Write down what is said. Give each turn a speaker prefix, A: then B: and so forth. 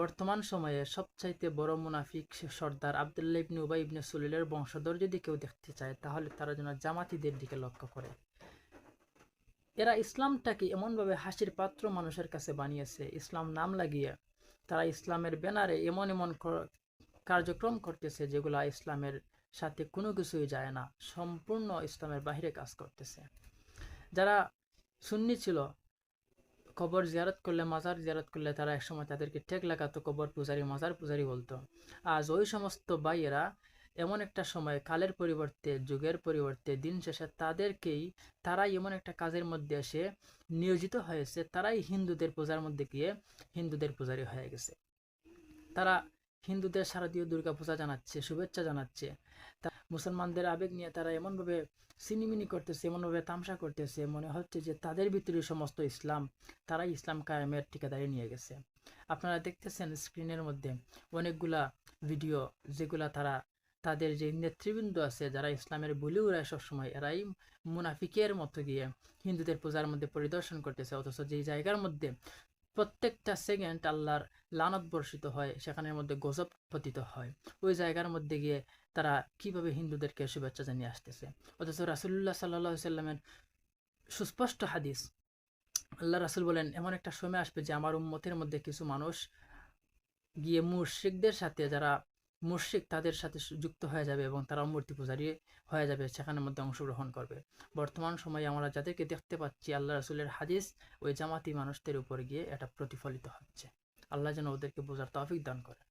A: বর্তমান সময়ে সবচাইতে বড় মুনাফিক সর্দার আবদুল্লাহ ইবনে উবাই ইবনে সুলিলের বংশধর যদি কেউ দেখতে চায়, তাহলে তারা যেন জামাতিদের দিকে লক্ষ্য করে। এরা ইসলামটাকে এমনভাবে হাসির পাত্র মানুষের কাছে বানিয়েছে, ইসলাম নাম লাগিয়ে তারা ইসলামের ব্যানারে এমন এমন কার্যক্রম করতেছে যেগুলা ইসলামের সাথে কোনো কিছুই যায় না, সম্পূর্ণ ইসলামের বাইরে কাজ করতেছে। যারা সুন্নি ছিল কবর জিয়ারত করলে মাজার জিয়ারত করলে তারা একসময় তাদেরকে ঠেক লাগাতো, কবর পূজারি, মাজার পূজারি বলতো। আজ ওই সমস্ত ভাইয়েরা এমন একটা সময়, কালের পরিবর্তে, যুগের পরিবর্তে, দিন শেষে তাদেরকেই তারাই এমন একটা কাজের মধ্যে এসে নিয়োজিত হয়েছে, তারাই হিন্দুদের পূজার মধ্যে গিয়ে হিন্দুদের পূজারি হয়ে গেছে। তারা হিন্দুদের শারদীয় দুর্গা পূজা জানাচ্ছে, শুভেচ্ছা জানাচ্ছে। তা মুসলমানদের আবেগ নিয়ে তারা এমনভাবে সিনিমিনি করতেছে, এমনভাবে তামসা করতেছে, মনে হচ্ছে যে তাদের ভিতরে সমস্ত ইসলাম, তারাই ইসলাম কায়েমের ঠিকাদারি নিয়ে গেছে। আপনারা দেখতেছেন স্ক্রিনের মধ্যে অনেকগুলা ভিডিও, যেগুলা তারা, তাদের যে নেতৃবৃন্দ আছে, যারা ইসলামের বলি উড়ায় সবসময়, এরাই মুনাফিকের মতো গিয়ে হিন্দুদের পূজার মধ্যে পরিদর্শন করতেছে, অথচ যেই জায়গার মধ্যে প্রত্যেকটা সেকেন্ড আল্লাহর লানত বর্ষিত হয়, সেখানের মধ্যে গজব পতিত হয়। ওই জায়গার মধ্যে গিয়ে তারা কীভাবে হিন্দুদেরকে শুভেচ্ছা জানিয়ে আসতেছে? অথচ রাসুল্লাহ সাল্লাহ সাল্লামের সুস্পষ্ট হাদিস, আল্লাহ রাসুল বলেন, এমন একটা সময় আসবে যে আমার উম্মতের মধ্যে কিছু মানুষ গিয়ে মুর্শিকদের সাথে যারা মুর্শিক তাদের সাথে যুক্ত হয়ে যাবে এবং তারা মূর্তি পূজারী হয়ে যাবে সেখানের মধ্যে অংশগ্রহণ করবে। বর্তমান সময়ে আমরা যাদেরকে দেখতে পাচ্ছি, আল্লাহ রসুলের হাদিস, ওই জামাতি মানুষদের উপর গিয়ে এটা প্রতিফলিত হচ্ছে। আল্লাহ যেন ওদেরকে বোঝার তফিক দান করে